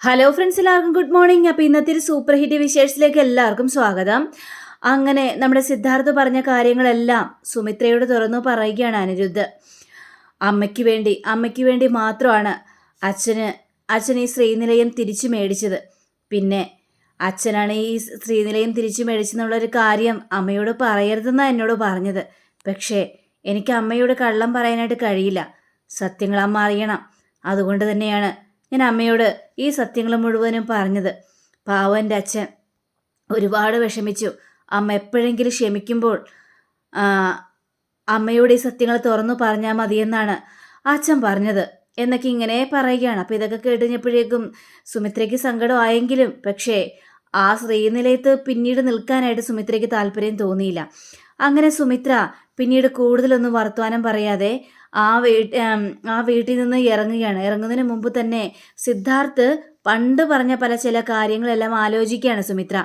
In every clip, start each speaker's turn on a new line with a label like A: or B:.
A: Hello friends എല്ലാവർക്കും good morning അപ്പോൾ ഇന്നത്തെ ഒരു സൂപ്പർ ഹിറ്റ് വിശേഷത്തിലേക്ക് എല്ലാവർക്കും സ്വാഗതം. അങ്ങനെ നമ്മുടെ സിദ്ധാർത്ഥ പറഞ്ഞ കാര്യങ്ങളെല്ലാം സുമിത്രയോട് തുറന്നു പറയുകയാണ് അനിരുദ്ധ്. അമ്മയ്ക്ക് വേണ്ടി അമ്മയ്ക്ക് വേണ്ടി മാത്രമാണ് അച്ഛന് അച്ഛൻ ഈ ശ്രീനിലയം തിരിച്ചു മേടിച്ചത്. പിന്നെ അച്ഛനാണ് ഈ ശ്രീനിലയം തിരിച്ചു മേടിച്ചെന്നുള്ളൊരു കാര്യം അമ്മയോട് പറയരുതെന്നാണ് എന്നോട് പറഞ്ഞത്. പക്ഷേ എനിക്ക് അമ്മയോട് കള്ളം പറയാനായിട്ട് കഴിയില്ല. സത്യങ്ങൾ അമ്മ അറിയണം. അതുകൊണ്ട് തന്നെയാണ് ഞാൻ അമ്മയോട് ഈ സത്യങ്ങൾ മുഴുവനും പറഞ്ഞത്. പാവന്റെ അച്ഛൻ. ഒരുപാട് വിഷമിച്ചു. അമ്മ എപ്പോഴെങ്കിലും ക്ഷമിക്കുമ്പോൾ അമ്മയോട് ഈ സത്യങ്ങൾ തുറന്നു പറഞ്ഞാൽ മതിയെന്നാണ് അച്ഛൻ പറഞ്ഞത്. എന്നൊക്കെ ഇങ്ങനെ പറയുകയാണ്. അപ്പോൾ ഇതൊക്കെ കേട്ടുകഴിഞ്ഞപ്പോഴേക്കും സുമിത്രയ്ക്ക് സങ്കടമായെങ്കിലും പക്ഷേ ആ ശ്രീനിലയത്ത് പിന്നീട് നിൽക്കാനായിട്ട് സുമിത്രയ്ക്ക് താല്പര്യം തോന്നിയില്ല. അങ്ങനെ സുമിത്ര പിന്നീട് കൂടുതലൊന്നും വർത്തമാനം പറയാതെ ആ വീട്ടിൽ ആ വീട്ടിൽ നിന്ന് ഇറങ്ങുകയാണ്. ഇറങ്ങുന്നതിന് മുമ്പ് തന്നെ സിദ്ധാർത്ഥ് പണ്ട് പറഞ്ഞ പല ചില കാര്യങ്ങളെല്ലാം ആലോചിക്കുകയാണ് സുമിത്ര.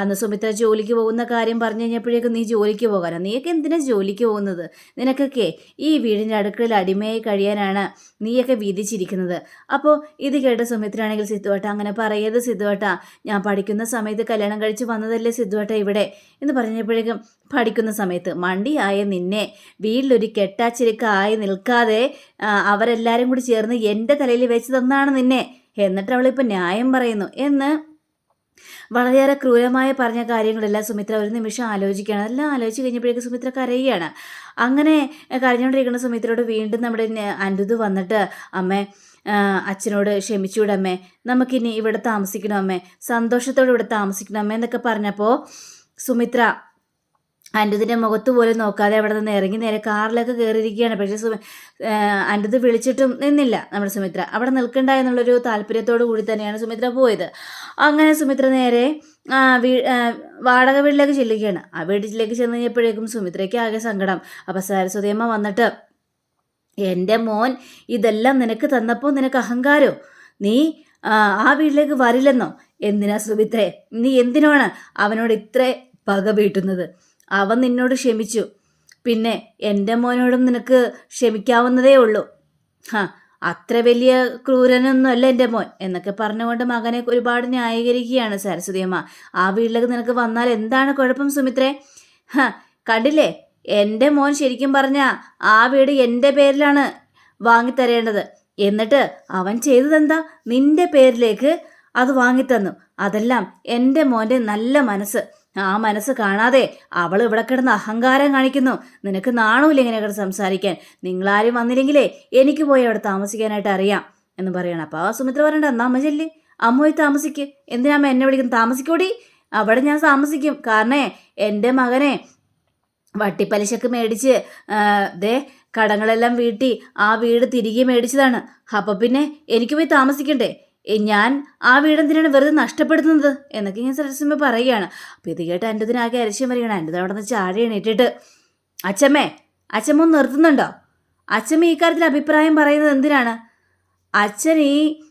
A: അന്ന് സുമിത്ര ജോലിക്ക് പോകുന്ന കാര്യം പറഞ്ഞു കഴിഞ്ഞപ്പോഴേക്കും നീ ജോലിക്ക് പോകാനോ. നീയൊക്കെ എന്തിനാ ജോലിക്ക് പോകുന്നത്? നിനക്കൊക്കെ ഈ വീടിന്റെ അടുക്കളയിൽ അടിമയായി കഴിയാനാണ് നീയൊക്കെ വിധിച്ചിരിക്കുന്നത്. അപ്പോൾ ഇത് കേട്ട സുമിത്രയാണെങ്കിൽ സിദ്ധുവട്ട അങ്ങനെ പറയരുത് സിദ്ധുവട്ട. ഞാൻ പഠിക്കുന്ന സമയത്ത് കല്യാണം കഴിച്ച് വന്നതല്ലേ സിദ്ധുവട്ട ഇവിടെ? എന്ന് പറഞ്ഞപ്പോഴേക്കും പഠിക്കുന്ന സമയത്ത് മണ്ടിയായ നിന്നെ വീട്ടിലൊരു കെട്ടാച്ചിരിക്കായി നിൽക്കാതെ അവരെല്ലാവരും കൂടി ചേർന്ന് എന്റെ തലയിൽ വെച്ച് തന്നാണ് നിന്നെ. എന്നിട്ട് അവളിപ്പോൾ ന്യായം പറയുന്നു. എന്ന് വളരെയേറെ ക്രൂരമായി പറഞ്ഞ കാര്യങ്ങളെല്ലാം സുമിത്ര ഒരു നിമിഷം ആലോചിക്കുകയാണ്. എല്ലാം ആലോചിച്ച് കഴിഞ്ഞപ്പോഴേക്കും സുമിത്ര കരയുകയാണ്. അങ്ങനെ കരഞ്ഞുകൊണ്ടിരിക്കുന്ന സുമിത്രയോട് വീണ്ടും നമ്മുടെ അനിരുദ്ധ് വന്നിട്ട് അമ്മേ അച്ഛനോട് ക്ഷമിച്ചൂടമ്മേ നമുക്കിനി ഇവിടെ താമസിക്കണം അമ്മേ. സന്തോഷത്തോടെ ഇവിടെ താമസിക്കണം അമ്മേ എന്നൊക്കെ പറഞ്ഞപ്പോൾ സുമിത്ര അനിരുദ്ധിന്റെ മുഖത്ത് പോലും നോക്കാതെ അവിടെ നിന്ന് ഇറങ്ങി നേരെ കാറിലൊക്കെ കയറിയിരിക്കുകയാണ്. പക്ഷേ സുമി അനിരുദ്ധ് വിളിച്ചിട്ടും നിന്നില്ല നമ്മുടെ സുമിത്ര. അവിടെ നിൽക്കണ്ട എന്നുള്ളൊരു താല്പര്യത്തോടു കൂടി തന്നെയാണ് സുമിത്ര പോയത്. അങ്ങനെ സുമിത്ര നേരെ വീ വാടക വീട്ടിലേക്ക് ചെല്ലുകയാണ്. ആ വീട്ടിലേക്ക് ചെന്ന് കഴിഞ്ഞപ്പോഴേക്കും സുമിത്രയ്ക്ക് ആകെ സങ്കടം. അപ്പം സരസ്വതിയമ്മ വന്നിട്ട് എന്റെ മോൻ ഇതെല്ലാം നിനക്ക് തന്നപ്പോൾ നിനക്ക് അഹങ്കാരോ? നീ ആ വീട്ടിലേക്ക് വരില്ലെന്നോ? എന്തിനാ സുമിത്രേ? നീ എന്തിനാണ് അവനോട് ഇത്ര പക വീട്ടുന്നത്? അവൻ നിന്നോട് ക്ഷമിച്ചു. പിന്നെ എന്റെ മോനോടും നിനക്ക് ക്ഷമിക്കാവുന്നതേ ഉള്ളൂ. ഹാ അത്ര വലിയ ക്രൂരനൊന്നും അല്ല എന്റെ മോൻ എന്നൊക്കെ പറഞ്ഞുകൊണ്ട് മകനെ ഒരുപാട് ന്യായീകരിക്കുകയാണ് സരസ്വതിയമ്മ ആ വീട്ടിലേക്ക് നിനക്ക് വന്നാൽ എന്താണ് കുഴപ്പം സുമിത്രേ? ഹാ കണ്ടില്ലേ? എന്റെ മോൻ ശരിക്കും പറഞ്ഞ ആ വീട് എന്റെ പേരിലാണ് വാങ്ങിത്തരേണ്ടത്. എന്നിട്ട് അവൻ ചെയ്തതെന്താ? നിന്റെ പേരിലേക്ക് അത് വാങ്ങിത്തന്നു. അതെല്ലാം എന്റെ മോന്റെ നല്ല മനസ്സ്. ആ മനസ്സ് കാണാതെ അവൾ ഇവിടെ കിടന്ന് അഹങ്കാരം കാണിക്കുന്നു. നിനക്ക് നാണമില്ല ഇങ്ങനെ കിടന്ന് സംസാരിക്കാൻ? നിങ്ങളാരും വന്നില്ലെങ്കിലേ എനിക്ക് പോയി അവിടെ താമസിക്കാനായിട്ട് അറിയാം എന്ന് പറയണം. അപ്പോൾ ആ സുമിത്ര പറയണ്ട എന്നാ അമ്മ ചെല്ലി? താമസിക്ക്. എന്തിനാമ്മ എന്നെ വിളിക്കുന്നു താമസിക്കോടി? അവിടെ ഞാൻ താമസിക്കും. കാരണേ എന്റെ മകനെ വട്ടിപ്പലിശക്ക് മേടിച്ച് ദേ കടങ്ങളെല്ലാം വീട്ടി ആ വീട് തിരികെ മേടിച്ചതാണ്. അപ്പം പിന്നെ എനിക്ക് പോയി താമസിക്കണ്ടേ? ഞാൻ ആ വീടെന്തിനാണ് വെറുതെ നഷ്ടപ്പെടുത്തുന്നത്? എന്നൊക്കെ ഞാൻ സരസ്വമ്മ പറയുകയാണ്. അപ്പം ഇത് കേട്ട് എന്റെ ഇതിനാകെ അരശ്യം വരികയാണ്. എന്റെ അവിടെ നിന്ന് ചാടി എണീറ്റിട്ട് അച്ഛമ്മേ അച്ഛമ്മ ഒന്ന് നിർത്തുന്നുണ്ടോ? അച്ഛമ്മ ഈ കാര്യത്തിൽ അഭിപ്രായം പറയുന്നത് എന്തിനാണ്? അച്ഛൻ ഈ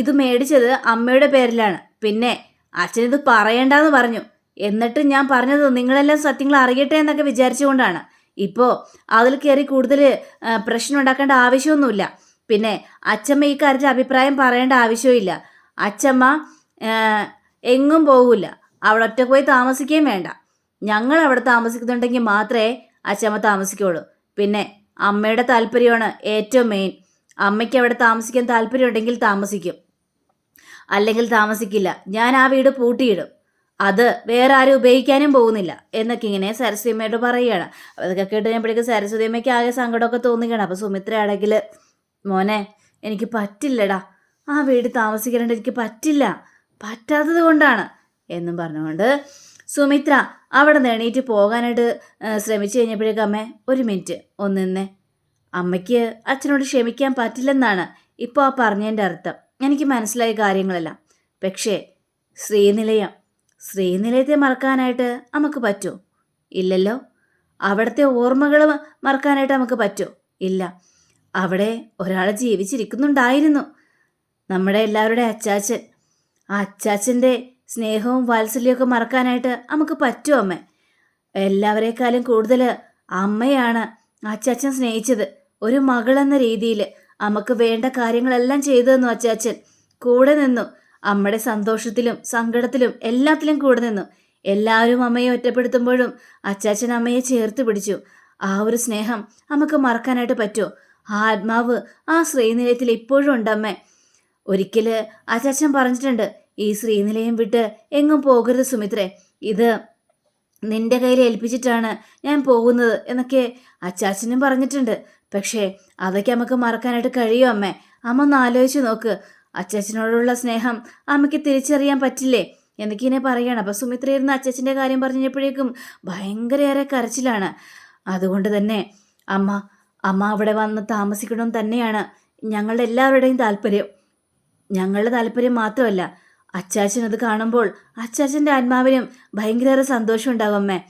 A: ഇത് മേടിച്ചത് അമ്മയുടെ പേരിലാണ്. പിന്നെ അച്ഛൻ ഇത് പറയണ്ടെന്ന് പറഞ്ഞു. എന്നിട്ട് ഞാൻ പറഞ്ഞത് നിങ്ങളെല്ലാം സത്യങ്ങൾ അറിയട്ടെ എന്നൊക്കെ വിചാരിച്ചുകൊണ്ടാണ്. ഇപ്പോൾ അതിൽ കയറി കൂടുതൽ പ്രശ്നം ഉണ്ടാക്കേണ്ട ആവശ്യമൊന്നുമില്ല. പിന്നെ അച്ചമ്മ ഈ കാര്യത്തിൽ അഭിപ്രായം പറയേണ്ട ആവശ്യമില്ല. അച്ചമ്മ എങ്ങും പോകില്ല അവിടെ ഒറ്റ പോയി താമസിക്കുകയും വേണ്ട. ഞങ്ങൾ അവിടെ താമസിക്കുന്നുണ്ടെങ്കിൽ മാത്രമേ അച്ചമ്മ താമസിക്കുള്ളൂ പിന്നെ അമ്മയുടെ താല്പര്യമാണ് ഏറ്റവും മെയിൻ അമ്മയ്ക്ക് അവിടെ താമസിക്കാൻ താല്പര്യമുണ്ടെങ്കിൽ താമസിക്കും. അല്ലെങ്കിൽ താമസിക്കില്ല. ഞാൻ ആ വീട് പൂട്ടിയിടും. അത് വേറെ ആരും ഉപയോഗിക്കാനും പോകുന്നില്ല എന്നൊക്കെ ഇങ്ങനെ സരസ്വതിയമ്മയോട് പറയുകയാണ്. അതൊക്കെ കേട്ട് കഴിഞ്ഞപ്പോഴേക്കും സരസ്വതിയമ്മയ്ക്ക് ആകെ സങ്കടമൊക്കെ തോന്നുകയാണ്. അപ്പോൾ സുമിത്രയാണെങ്കിൽ മോനെ എനിക്ക് പറ്റില്ലടാ. ആ വീട് താമസിക്കാനായിട്ട് എനിക്ക് പറ്റില്ല. പറ്റാത്തത് കൊണ്ടാണ്. എന്നും പറഞ്ഞുകൊണ്ട് സുമിത്ര അവിടെ നിന്ന് എണീറ്റ് പോകാനായിട്ട് ശ്രമിച്ചു കഴിഞ്ഞപ്പോഴേക്കും അമ്മേ ഒരു മിനിറ്റ് ഒന്ന് നിന്നേ. അമ്മയ്ക്ക് അച്ഛനോട് ക്ഷമിക്കാൻ പറ്റില്ലെന്നാണ് ഇപ്പോൾ ആ പറഞ്ഞതിന്റെ അർത്ഥം. എനിക്ക് മനസ്സിലായ കാര്യങ്ങളെല്ലാം. പക്ഷേ ശ്രീനിലയം ശ്രീനിലയത്തെ മറക്കാനായിട്ട് നമുക്ക് പറ്റുമോ ഇല്ലല്ലോ. അവിടുത്തെ ഓർമ്മകൾ മറക്കാനായിട്ട് നമുക്ക് പറ്റുമോ ഇല്ല. അവിടെ ഒരാൾ ജീവിച്ചിരിക്കുന്നുണ്ടായിരുന്നു. നമ്മുടെ എല്ലാവരുടെ അച്ചാച്ചൻ. ആ അച്ചാച്ചന്റെ സ്നേഹവും വാത്സല്യമൊക്കെ മറക്കാനായിട്ട് നമുക്ക് പറ്റുമോ അമ്മ. എല്ലാവരെക്കാളും കൂടുതൽ അമ്മയാണ് അച്ചാച്ചൻ സ്നേഹിച്ചത്. ഒരു മകളെന്ന രീതിയിൽ നമുക്ക് വേണ്ട കാര്യങ്ങളെല്ലാം ചെയ്തു തന്നു അച്ചാച്ചൻ. കൂടെ നിന്നു. അമ്മയുടെ സന്തോഷത്തിലും സങ്കടത്തിലും എല്ലാത്തിലും കൂടെ നിന്നു. എല്ലാവരും അമ്മയെ ഒറ്റപ്പെടുത്തുമ്പോഴും അച്ചാച്ചൻ അമ്മയെ ചേർത്ത് പിടിച്ചു. ആ ഒരു സ്നേഹം നമുക്ക് മറക്കാനായിട്ട് പറ്റുമോ? ആ ആത്മാവ് ആ ശ്രീനിലയത്തിൽ ഇപ്പോഴും ഉണ്ടമ്മേ. ഒരിക്കൽ അച്ചാച്ചൻ പറഞ്ഞിട്ടുണ്ട് ഈ ശ്രീനിലയം വിട്ട് എങ്ങും പോകരുത് സുമിത്രേ. ഇത് നിന്റെ കയ്യിൽ ഏൽപ്പിച്ചിട്ടാണ് ഞാൻ പോകുന്നത് എന്നൊക്കെ അച്ചാച്ചനും പറഞ്ഞിട്ടുണ്ട്. പക്ഷേ അതൊക്കെ നമുക്ക് മറക്കാനായിട്ട് കഴിയും അമ്മേ. അമ്മ ഒന്ന് ആലോചിച്ച് നോക്ക്. അച്ചാച്ചനോടുള്ള സ്നേഹം അമ്മയ്ക്ക് തിരിച്ചറിയാൻ പറ്റില്ലേ? എന്നൊക്കെ ഇങ്ങനെ പറയാണ്. അപ്പം സുമിത്ര ഇരുന്ന് അച്ചാച്ചന്റെ കാര്യം പറഞ്ഞപ്പോഴേക്കും ഭയങ്കരയേറെ കരച്ചിലാണ്. അതുകൊണ്ട് തന്നെ അമ്മ അമ്മ അവിടെ വന്ന് താമസിക്കണം തന്നെയാണ് ഞങ്ങളുടെ എല്ലാവരുടെയും താല്പര്യം. ഞങ്ങളുടെ താല്പര്യം മാത്രമല്ല അച്ചാച്ചൻ അത് കാണുമ്പോൾ അച്ചാച്ചന്റെ ആത്മാവിനും ഭയങ്കര സന്തോഷം ഉണ്ടാകും അമ്മേ.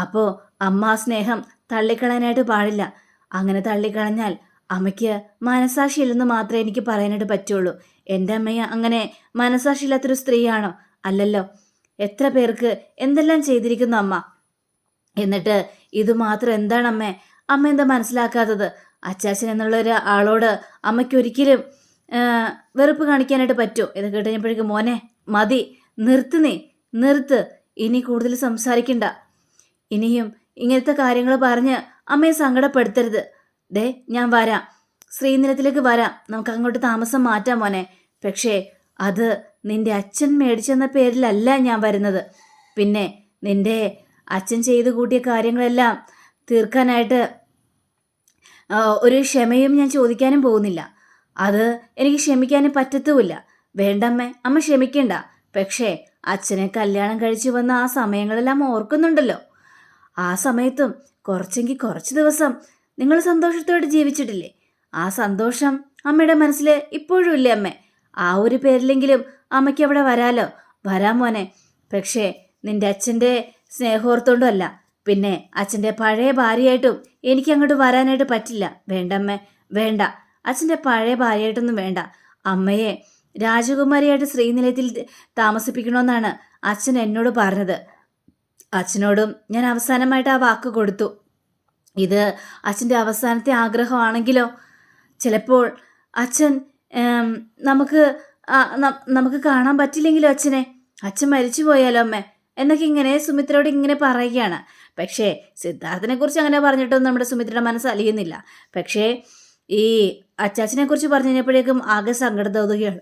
A: അപ്പോൾ അമ്മ ആ സ്നേഹം തള്ളിക്കളയാനായിട്ട് പാടില്ല. അങ്ങനെ തള്ളിക്കളഞ്ഞാൽ അമ്മയ്ക്ക് മനസാക്ഷിയില്ലെന്ന് മാത്രമേ എനിക്ക് പറയാനായിട്ട് പറ്റുള്ളൂ. എന്റെ അമ്മയെ അങ്ങനെ മനസാക്ഷിയില്ലാത്തൊരു സ്ത്രീയാണോ? അല്ലല്ലോ. എത്ര പേർക്ക് എന്തെല്ലാം ചെയ്തിരിക്കുന്നു അമ്മ? എന്നിട്ട് ഇത് മാത്രം എന്താണ് അമ്മേ അമ്മ എന്താ മനസ്സിലാക്കാത്തത്? അച്ചാച്ചൻ എന്നുള്ള ഒരു ആളോട് അമ്മയ്ക്ക് ഒരിക്കലും വെറുപ്പ് കാണിക്കാനായിട്ട് പറ്റുമോ ഇത് കേട്ടുകഴിഞ്ഞപ്പോഴേക്കും മോനെ മതി നിർത്ത് നീ നിർത്ത് ഇനി കൂടുതൽ സംസാരിക്കണ്ട. ഇനിയും ഇങ്ങനത്തെ കാര്യങ്ങൾ പറഞ്ഞ് അമ്മയെ സങ്കടപ്പെടുത്തരുത്. ദേ ഞാൻ വരാം. ശ്രീനിലത്തിലേക്ക് വരാം. നമുക്ക് അങ്ങോട്ട് താമസം മാറ്റാം മോനെ. പക്ഷേ അത് നിന്റെ അച്ഛൻ മേടിച്ചെന്ന പേരിലല്ല ഞാൻ വരുന്നത്. പിന്നെ നിന്റെ അച്ഛൻ ചെയ്തു കൂട്ടിയ കാര്യങ്ങളെല്ലാം തീർക്കാനായിട്ട് ഒരു ക്ഷമയും ഞാൻ ചോദിക്കാനും പോകുന്നില്ല. അത് എനിക്ക് ക്ഷമിക്കാനും പറ്റത്തുമില്ല. വേണ്ടമ്മേ അമ്മ ക്ഷമിക്കണ്ട. പക്ഷേ അച്ഛനെ കല്യാണം കഴിച്ചു വന്ന ആ സമയങ്ങളെല്ലാം ഓർക്കുന്നുണ്ടല്ലോ. ആ സമയത്തും കുറച്ചെങ്കിൽ കുറച്ച് ദിവസം നിങ്ങൾ സന്തോഷത്തോടെ ജീവിച്ചിട്ടില്ലേ? ആ സന്തോഷം അമ്മയുടെ മനസ്സിൽ ഇപ്പോഴും ഇല്ലേ അമ്മേ? ആ ഒരു പേരിലെങ്കിലും അമ്മയ്ക്ക് അവിടെ വരാലോ? വരാൻ മോനെ. പക്ഷേ നിന്റെ അച്ഛന്റെ സ്നേഹോർത്തോണ്ടും അല്ല പിന്നെ അച്ഛന്റെ പഴയ ഭാര്യയായിട്ടും എനിക്ക് അങ്ങോട്ട് വരാനായിട്ട് പറ്റില്ല. വേണ്ടമ്മേ വേണ്ട. അച്ഛന്റെ പഴയ ഭാര്യയായിട്ടൊന്നും വേണ്ട. അമ്മയെ രാജകുമാരിയായിട്ട് ശ്രീനിലയത്തിൽ താമസിപ്പിക്കണമെന്നാണ് അച്ഛൻ എന്നോട് പറഞ്ഞത്. അച്ഛനോടും ഞാൻ അവസാനമായിട്ട് ആ വാക്ക് കൊടുത്തു. ഇത് അച്ഛന്റെ അവസാനത്തെ ആഗ്രഹമാണെങ്കിലോ? ചിലപ്പോൾ അച്ഛൻ നമുക്ക് നമുക്ക് കാണാൻ പറ്റില്ലെങ്കിലോ അച്ഛനെ? അച്ഛൻ മരിച്ചു പോയാലോ അമ്മേ? എന്നൊക്കെ ഇങ്ങനെ സുമിത്രയോട് ഇങ്ങനെ പറയുകയാണ്. പക്ഷേ സിദ്ധാർത്ഥനെ കുറിച്ച് അങ്ങനെ പറഞ്ഞിട്ടൊന്നും നമ്മുടെ സുമിത്രയുടെ മനസ്സ് അലിയുന്നില്ല. പക്ഷേ ഈ അച്ചാച്ചനെ കുറിച്ച് പറഞ്ഞു കഴിഞ്ഞപ്പോഴേക്കും ആകെ സങ്കടം തോന്നുകയാണ്.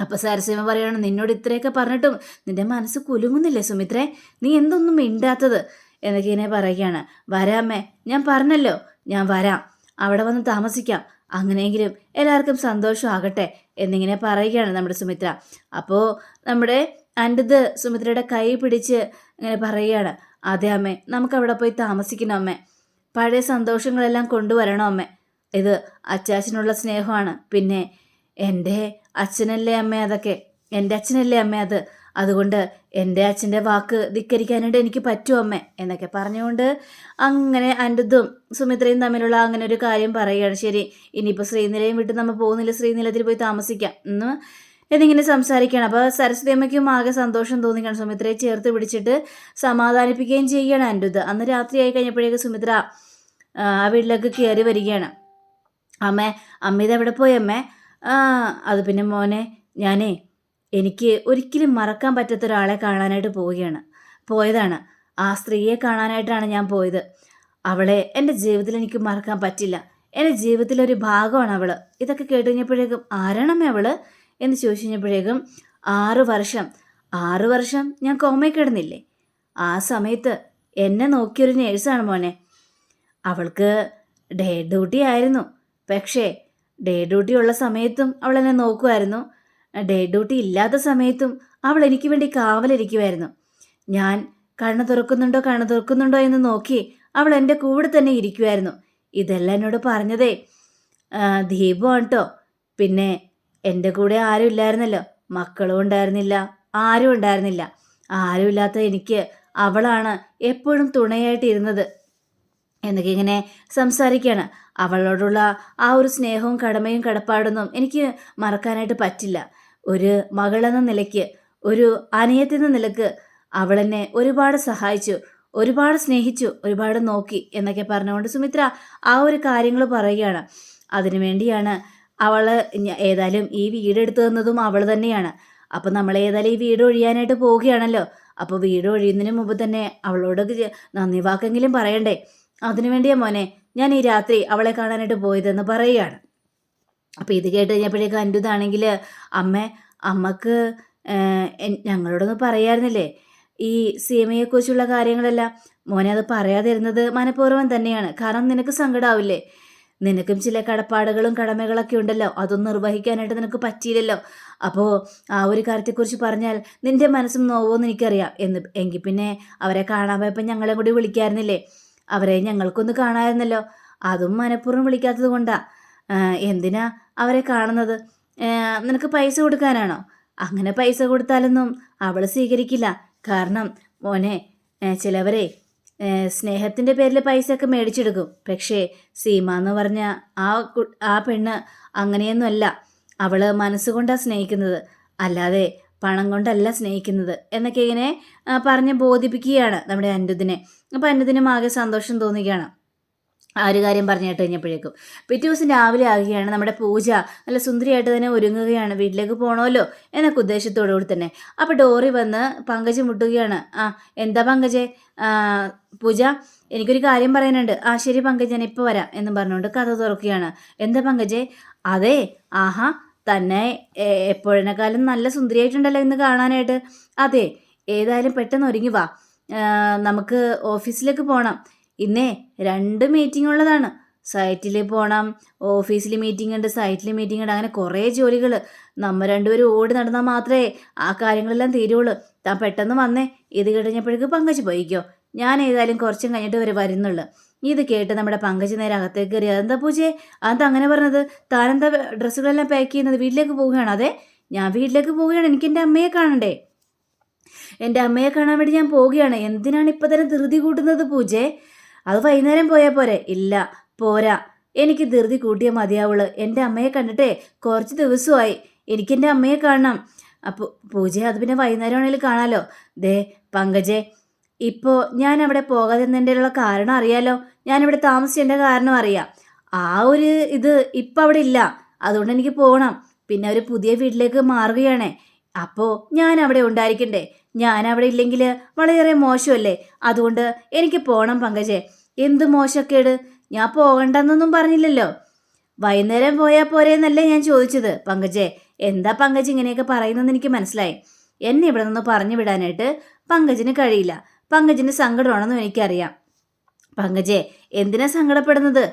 A: അപ്പൊ സരസീമ പറയാണ് നിന്നോട് ഇത്രയൊക്കെ പറഞ്ഞിട്ടും നിന്റെ മനസ്സ് കുലുങ്ങുന്നില്ലേ സുമിത്രേ? നീ എന്തൊന്നും മിണ്ടാത്തത്? എന്നൊക്കെ ഇങ്ങനെ പറയുകയാണ്. വരാമേ ഞാൻ പറഞ്ഞല്ലോ ഞാൻ വരാം. അവിടെ വന്ന് താമസിക്കാം. അങ്ങനെയെങ്കിലും എല്ലാവർക്കും സന്തോഷമാകട്ടെ എന്നിങ്ങനെ പറയുകയാണ് നമ്മുടെ സുമിത്ര. അപ്പോൾ നമ്മുടെ അന്റത് സുമിത്രയുടെ കൈ പിടിച്ച് ഇങ്ങനെ പറയുകയാണ്. അതെ അമ്മേ നമുക്ക് അവിടെ പോയി താമസിക്കണം അമ്മേ. പഴയ സന്തോഷങ്ങളെല്ലാം കൊണ്ടുവരണം അമ്മേ. ഇത് അച്ചാച്ചനുള്ള സ്നേഹമാണ്. പിന്നെ എന്റെ അച്ഛനല്ലേ അമ്മ അതൊക്കെ? എന്റെ അച്ഛനല്ലേ അമ്മ അത്? അതുകൊണ്ട് എന്റെ അച്ഛന്റെ വാക്ക് ധിക്കരിക്കാനായിട്ട് എനിക്ക് പറ്റുമോ അമ്മേ എന്നൊക്കെ പറഞ്ഞുകൊണ്ട് അങ്ങനെ അന്റെതും സുമിത്രയും തമ്മിലുള്ള അങ്ങനെ ഒരു കാര്യം പറയുകയാണ്. ശരി ഇനിയിപ്പോൾ ശ്രീനിലയും വിട്ട് നമ്മൾ പോകുന്നില്ല. ശ്രീനിലത്തിൽ പോയി താമസിക്കാം. എന്ന് എന്നിങ്ങനെ സംസാരിക്കുകയാണ്. അപ്പോൾ സരസ്വതി അമ്മയ്ക്കും ആകെ സന്തോഷം തോന്നിക്കാണ്. സുമിത്രയെ ചേർത്ത് പിടിച്ചിട്ട് സമാധാനിപ്പിക്കുകയും ചെയ്യുകയാണ് അന്റെത് അന്ന് രാത്രിയായി കഴിഞ്ഞപ്പോഴേക്ക് സുമിത്ര ആ വീട്ടിലേക്ക് കയറി വരികയാണ്. അമ്മ അമ്മ ഇത് എവിടെ പോയി അമ്മേ? അത് പിന്നെ മോനെ ഞാനേ എനിക്ക് ഒരിക്കലും മറക്കാൻ പറ്റാത്ത ഒരാളെ കാണാനായിട്ട് പോവുകയാണ്. പോയതാണ്. ആ സ്ത്രീയെ കാണാനായിട്ടാണ് ഞാൻ പോയത്. അവളെ എന്റെ ജീവിതത്തിൽ എനിക്ക് മറക്കാൻ പറ്റില്ല. എന്റെ ജീവിതത്തിലെ ഒരു ഭാഗമാണ് അവൾ ഇതൊക്കെ കേട്ടുകഴിഞ്ഞപ്പോഴേക്കും ആരാണമ്മേ അവൾ? എന്ന് ചോദിച്ചു കഴിഞ്ഞപ്പോഴേക്കും ആറു വർഷം ആറു വർഷം ഞാൻ കോമയിൽ കിടന്നില്ലേ? ആ സമയത്ത് എന്നെ നോക്കിയൊരു നേഴ്സാണ് മോനെ. അവൾക്ക് ഡേ ഡ്യൂട്ടി ആയിരുന്നു. പക്ഷേ ഡേ ഡ്യൂട്ടി ഉള്ള സമയത്തും അവൾ എന്നെ നോക്കുമായിരുന്നു ഡേ ഡ്യൂട്ടി ഇല്ലാത്ത സമയത്തും അവൾ എനിക്ക് വേണ്ടി കാവലിരിക്കുമായിരുന്നു ഞാൻ കണ്ണു തുറക്കുന്നുണ്ടോ കണ്ണു തുറക്കുന്നുണ്ടോ എന്ന് നോക്കി അവൾ എന്റെ കൂടെ തന്നെ ഇരിക്കുമായിരുന്നു ഇതെല്ലാം എന്നോട് പറഞ്ഞതേ ദീപമാണ് കേട്ടോ പിന്നെ എന്റെ കൂടെ ആരും ഇല്ലായിരുന്നല്ലോ. മക്കളും ഉണ്ടായിരുന്നില്ല ആരും ഉണ്ടായിരുന്നില്ല. ആരുമില്ലാത്ത എനിക്ക് അവളാണ് എപ്പോഴും തുണയായിട്ട് ഇരുന്നത്. എന്നൊക്കെ ഇങ്ങനെ സംസാരിക്കുകയാണ് അവളോടുള്ള ആ ഒരു സ്നേഹവും കടമയും കടപ്പാടൊന്നും എനിക്ക് മറക്കാനായിട്ട് പറ്റില്ല. ഒരു മകളെന്ന നിലയ്ക്ക് ഒരു അനിയത്തെന്ന നിലയ്ക്ക് അവളെന്നെ ഒരുപാട് സഹായിച്ചു ഒരുപാട് സ്നേഹിച്ചു ഒരുപാട് നോക്കി എന്നൊക്കെ പറഞ്ഞുകൊണ്ട് സുമിത്ര ആ ഒരു കാര്യങ്ങൾ പറയുകയാണ്. അതിനു അവൾ ഏതായാലും ഈ വീട് എടുത്തു തന്നതും അവൾ തന്നെയാണ്. അപ്പം നമ്മൾ ഏതായാലും ഈ വീട് ഒഴിയാനായിട്ട് പോവുകയാണല്ലോ. അപ്പോൾ വീട് ഒഴിയുന്നതിന് മുമ്പ് തന്നെ അവളോട് നന്ദി വാക്കെങ്കിലും പറയണ്ടേ? അതിനു വേണ്ടിയാ മോനെ ഞാൻ ഈ രാത്രി അവളെ കാണാനായിട്ട് പോയതെന്ന് പറയുകയാണ്. അപ്പോൾ ഇത് കേട്ട് കഴിഞ്ഞപ്പോഴേക്കും അന്റുതാണെങ്കിൽ അമ്മ അമ്മയ്ക്ക് ഞങ്ങളോടൊന്ന് പറയായിരുന്നില്ലേ? ഈ സീമയെക്കുറിച്ചുള്ള കാര്യങ്ങളെല്ലാം? മോനെ അത് പറയാതിരുന്നത് മനഃപൂർവം തന്നെയാണ്. കാരണം നിനക്ക് സങ്കടാവില്ലേ? നിനക്കും ചില കടപ്പാടുകളും കടമകളൊക്കെ ഉണ്ടല്ലോ. അതൊന്നും നിർവഹിക്കാനായിട്ട് നിനക്ക് പറ്റിയില്ലല്ലോ. അപ്പോൾ ആ ഒരു കാര്യത്തെക്കുറിച്ച് പറഞ്ഞാൽ നിന്റെ മനസ്സും നോവോന്ന് എനിക്കറിയാം. എന്ന് എങ്കിൽ പിന്നെ അവരെ കാണാൻ പോയപ്പോൾ ഞങ്ങളെ കൂടി വിളിക്കായിരുന്നില്ലേ? അവരെ ഞങ്ങൾക്കൊന്ന് കാണാമായിരുന്നല്ലോ അതും മനഃപൂർവം വിളിക്കാത്തത് കൊണ്ടാ. എന്തിനാ അവരെ കാണുന്നത്? നിനക്ക് പൈസ കൊടുക്കാനാണോ? അങ്ങനെ പൈസ കൊടുത്താലൊന്നും അവൾ സ്വീകരിക്കില്ല. കാരണം മോനെ ചിലവരെ സ്നേഹത്തിന്റെ പേരിൽ പൈസയൊക്കെ മേടിച്ചെടുക്കും. പക്ഷേ സീമ എന്ന് പറഞ്ഞ ആ ആ പെണ്ണ് അങ്ങനെയൊന്നുമല്ല. അവൾ മനസ്സുകൊണ്ടാണ് സ്നേഹിക്കുന്നത്. അല്ലാതെ പണം കൊണ്ടല്ല സ്നേഹിക്കുന്നത് എന്നൊക്കെ ഇങ്ങനെ പറഞ്ഞ് ബോധിപ്പിക്കുകയാണ് നമ്മുടെ അനുദിനെ അപ്പോൾ അനിരുദ്ധിനും ആകെ സന്തോഷം തോന്നുകയാണ്. ആ ഒരു കാര്യം പറഞ്ഞു കേട്ട് കഴിഞ്ഞപ്പോഴേക്കും. പിറ്റേ ദിവസം രാവിലെ ആകുകയാണ് നമ്മുടെ പൂജ നല്ല സുന്ദരിയായിട്ട് തന്നെ ഒരുങ്ങുകയാണ്. വീട്ടിലേക്ക് പോകണമല്ലോ എന്നൊക്കെ ഉദ്ദേശത്തോടു കൂടി തന്നെ. അപ്പോൾ ഡോറി വന്ന് പങ്കജ് മുട്ടുകയാണ്. ആ എന്താ പങ്കജെ? പൂജ എനിക്കൊരു കാര്യം പറയാനുണ്ട്. ആ ശരി പങ്കജ് ഞാൻ ഇപ്പോൾ വരാം എന്ന് പറഞ്ഞുകൊണ്ട് കഥ തുറക്കുകയാണ്. എന്താ പങ്കജെ? അതെ ആഹാ തന്നെ എപ്പോഴെക്കാളും നല്ല സുന്ദരിയായിട്ടുണ്ടല്ലോ ഇന്ന് കാണാനായിട്ട്. അതെ ഏതായാലും പെട്ടെന്ന് ഒരുങ്ങി വാ. നമുക്ക് ഓഫീസിലേക്ക് പോകണം ഇന്നേ രണ്ട് മീറ്റിംഗ് ഉള്ളതാണ്. സൈറ്റിൽ പോകണം ഓഫീസിൽ മീറ്റിംഗ് ഉണ്ട് സൈറ്റിൽ മീറ്റിംഗ് ഉണ്ട് അങ്ങനെ കുറേ ജോലികൾ നമ്മൾ രണ്ടുപേരും ഓടി നടന്നാൽ മാത്രമേ ആ കാര്യങ്ങളെല്ലാം തീരുള്ളൂ. താൻ പെട്ടെന്ന് വന്നേ ഇത് കഴിഞ്ഞപ്പോഴേക്ക് പങ്കജ് പോയിക്കോ. ഞാൻ ഏതായാലും കുറച്ചും കഴിഞ്ഞിട്ട് വരെ വരുന്നുള്ളൂ. ഇത് കേട്ട് നമ്മുടെ പങ്കജ് നേരെ അകത്തേക്ക് കയറി അതെന്താ പൂജയെ അതെന്താ അങ്ങനെ പറഞ്ഞത്? താനെന്താ ഡ്രസ്സുകളെല്ലാം പാക്ക് ചെയ്യുന്നത്? വീട്ടിലേക്ക് പോവുകയാണ്? അതെ ഞാൻ വീട്ടിലേക്ക് പോവുകയാണ്. എനിക്ക് എന്റെ അമ്മയെ കാണണ്ടേ? എന്റെ അമ്മയെ കാണാൻ വേണ്ടി ഞാൻ പോവുകയാണ്. എന്തിനാണ് ഇപ്പം തന്നെ ധൃതി കൂട്ടുന്നത് പൂജേ? അത് വൈകുന്നേരം പോയാൽ പോരെ. ഇല്ല പോരാ. എനിക്ക് ധൃതി കൂട്ടിയേ മതിയാവുള്ളൂ. എന്റെ അമ്മയെ കണ്ടിട്ടേ കുറച്ച് ദിവസമായി. എനിക്ക് എന്റെ അമ്മയെ കാണണം. അപ്പോൾ പൂജയെ അത് പിന്നെ വൈകുന്നേരം ആണെങ്കിലും കാണാലോ? ദേ പങ്കജെ ഇപ്പോൾ ഞാൻ അവിടെ ഉള്ള കാരണം അറിയാലോ? ഞാനിവിടെ താമസിച്ചതിന്റെ കാരണം അറിയാം. ആ ഒരു ഇത് ഇപ്പം അവിടെ ഇല്ല. അതുകൊണ്ട് എനിക്ക് പോകണം പിന്നെ ഒരു പുതിയ വീട്ടിലേക്ക് മാറുകയാണേ. അപ്പോൾ ഞാൻ അവിടെ ഉണ്ടായിരിക്കണ്ടേ? ഞാൻ അവിടെ ഇല്ലെങ്കിൽ വളരെയേറെ മോശമല്ലേ? അതുകൊണ്ട് എനിക്ക് പോകണം പങ്കജെ. എന്ത് മോശക്കേട്? ഞാൻ പോകണ്ടെന്നൊന്നും പറഞ്ഞില്ലല്ലോ. വൈകുന്നേരം പോയാൽ പോരെ എന്നല്ലേ ഞാൻ ചോദിച്ചത് പങ്കജെ. എന്താ പങ്കജ് ഇങ്ങനെയൊക്കെ പറയുന്നതെന്ന് എനിക്ക് മനസ്സിലായി. എന്നെ ഇവിടെ നിന്ന് പറഞ്ഞു വിടാനായിട്ട് പങ്കജിന് കഴിയില്ല. പങ്കജിന് സങ്കടമാണെന്നും എനിക്കറിയാം. പങ്കജെ എന്തിനാ സങ്കടപ്പെടുന്നത്?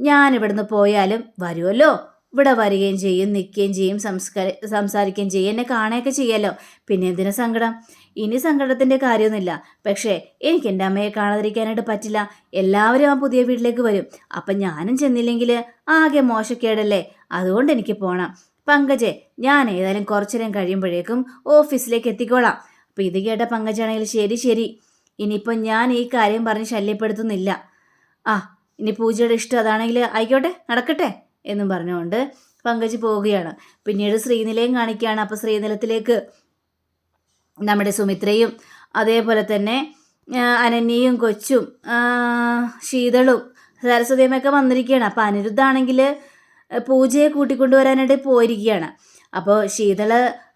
A: ഞാൻ ഇവിടുന്ന് പോയാലും വരുമല്ലോ ഇവിടെ വരികയും ചെയ്യും നിൽക്കുകയും ചെയ്യും സംസ്കാര സംസാരിക്കുകയും ചെയ്യും. എന്നെ കാണുകയൊക്കെ ചെയ്യാലോ? പിന്നെ എന്തിനാ സങ്കടം? ഇനി സങ്കടത്തിന്റെ കാര്യമൊന്നുമില്ല. പക്ഷേ എനിക്ക് എന്റെ അമ്മയെ കാണാതിരിക്കാനായിട്ട് പറ്റില്ല. എല്ലാവരും ആ പുതിയ വീട്ടിലേക്ക് വരും. അപ്പം ഞാനും ചെന്നില്ലെങ്കിൽ ആകെ മോശക്കേടല്ലേ? അതുകൊണ്ട് എനിക്ക് പോകണം പങ്കജെ ഞാൻ ഏതായാലും കുറച്ചു നേരം കഴിയുമ്പോഴേക്കും ഓഫീസിലേക്ക് എത്തിക്കോളാം. അപ്പം ഇത് കേട്ട പങ്കജാണെങ്കിൽ ശരി ശരി. ഇനിയിപ്പം ഞാൻ ഈ കാര്യം പറഞ്ഞ് ശല്യപ്പെടുത്തുന്നില്ല. ആ ഇനി പൂജയുടെ ഇഷ്ടം അതാണെങ്കിൽ ആയിക്കോട്ടെ നടക്കട്ടെ. എന്നും പറഞ്ഞുകൊണ്ട് പങ്കജ് പോവുകയാണ്. പിന്നീട് ശ്രീനിലയം കാണിക്കുകയാണ്. അപ്പോൾ ശ്രീനിലത്തിലേക്ക് നമ്മുടെ സുമിത്രയും അതേപോലെ തന്നെ അനന്യയും കൊച്ചും ശീതളും സരസ്വതിയമ്മയൊക്കെ വന്നിരിക്കുകയാണ്. അപ്പോൾ അനിരുദ്ധാണെങ്കിൽ പൂജയെ കൂട്ടിക്കൊണ്ടുവരാനായിട്ട് പോയിരിക്കുകയാണ്. അപ്പോൾ ശീതൾ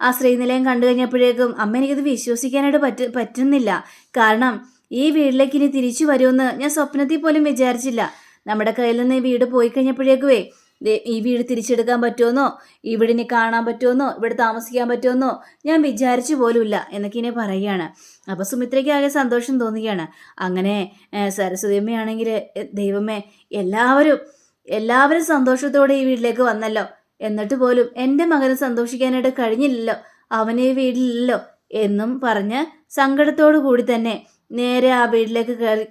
A: ആ ശ്രീനിലയം കണ്ടു കഴിഞ്ഞപ്പോഴേക്കും അമ്മ എനിക്കത് വിശ്വസിക്കാനായിട്ട് പറ്റ പറ്റുന്നില്ല. കാരണം ഈ വീട്ടിലേക്ക് ഇനി തിരിച്ചു വരുമെന്ന് ഞാൻ സ്വപ്നത്തിൽ പോലും വിചാരിച്ചില്ല. നമ്മുടെ കയ്യിൽ നിന്ന് ഈ വീട് പോയി കഴിഞ്ഞപ്പോഴേക്കുവേ ഈ വീട് തിരിച്ചെടുക്കാൻ പറ്റുമെന്നോ? ഇവിടെ ഇനി കാണാൻ പറ്റുമെന്നോ? ഇവിടെ താമസിക്കാൻ പറ്റുമെന്നോ? ഞാൻ വിചാരിച്ചു പോലുമില്ല എന്നൊക്കെ ഇനി പറയുകയാണ്. അപ്പോൾ സുമിത്രയ്ക്ക് ആകെ സന്തോഷം തോന്നുകയാണ്. അങ്ങനെ സരസ്വതി സരസ്വതിയമ്മയാണെങ്കിൽ ദൈവമേ എല്ലാവരും എല്ലാവരും സന്തോഷത്തോടെ ഈ വീട്ടിലേക്ക് വന്നല്ലോ. എന്നിട്ട് പോലും എന്റെ മകന് സന്തോഷിക്കാനായിട്ട് കഴിഞ്ഞില്ലല്ലോ. അവനെ ഈ വീട്ടിലില്ലല്ലോ എന്നും പറഞ്ഞ് സങ്കടത്തോടു കൂടി തന്നെ നേരെ ആ വീട്ടിലേക്ക് കയറി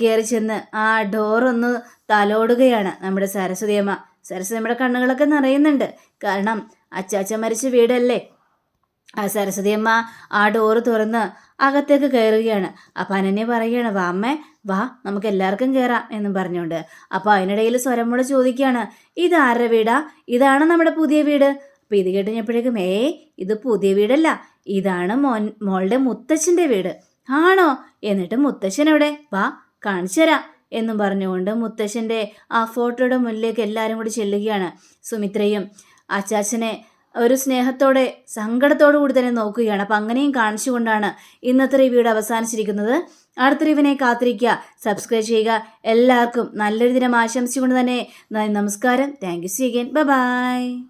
A: കയറി ചെന്ന് ആ ഡോറൊന്ന് തലോടുകയാണ് നമ്മുടെ സരസ്വതിയമ്മ സരസ്വതിയമ്മയുടെ കണ്ണുകളൊക്കെ നിറയുന്നുണ്ട്. കാരണം അച്ചാച്ച മരിച്ച വീടല്ലേ? ആ സരസ്വതിയമ്മ ആ ഡോറ് തുറന്ന് അകത്തേക്ക് കയറുകയാണ്. അപ്പം അനന്യ പറയുകയാണ് വാ അമ്മേ വാ നമുക്ക് എല്ലാവർക്കും കയറാം എന്നും പറഞ്ഞുകൊണ്ട്. അപ്പോൾ അതിനിടയിൽ സ്വരമ്മോട് ചോദിക്കുകയാണ് ഇത് ആരുടെ വീടാ? ഇതാണ് നമ്മുടെ പുതിയ വീട്. അപ്പം ഇത് കേട്ട് കഴിഞ്ഞപ്പോഴേക്കും ഏ ഇത് പുതിയ വീടല്ല. ഇതാണ് മോൻ മോളുടെ മുത്തച്ഛന്റെ വീട്. ആണോ? എന്നിട്ട് മുത്തശ്ശൻ എവിടെ വാ കാണിച്ചു തരാം എന്നും പറഞ്ഞുകൊണ്ട് മുത്തശ്ശന്റെ ആ ഫോട്ടോയുടെ മുന്നിലേക്ക് എല്ലാവരും കൂടി ചെല്ലുകയാണ്. സുമിത്രയും അച്ചാച്ചനെ ഒരു സ്നേഹത്തോടെ സങ്കടത്തോടു കൂടി തന്നെ നോക്കുകയാണ്. അപ്പം അങ്ങനെയും കാണിച്ചുകൊണ്ടാണ് ഇന്നത്തെ റിവ്യൂടെ അവസാനിച്ചിരിക്കുന്നത്. അടുത്ത റിവിനെ കാത്തിരിക്കുക. സബ്സ്ക്രൈബ് ചെയ്യുക. എല്ലാവർക്കും നല്ലൊരു ദിനം ആശംസിച്ചുകൊണ്ട് തന്നെ നമസ്കാരം. Thank you see again bye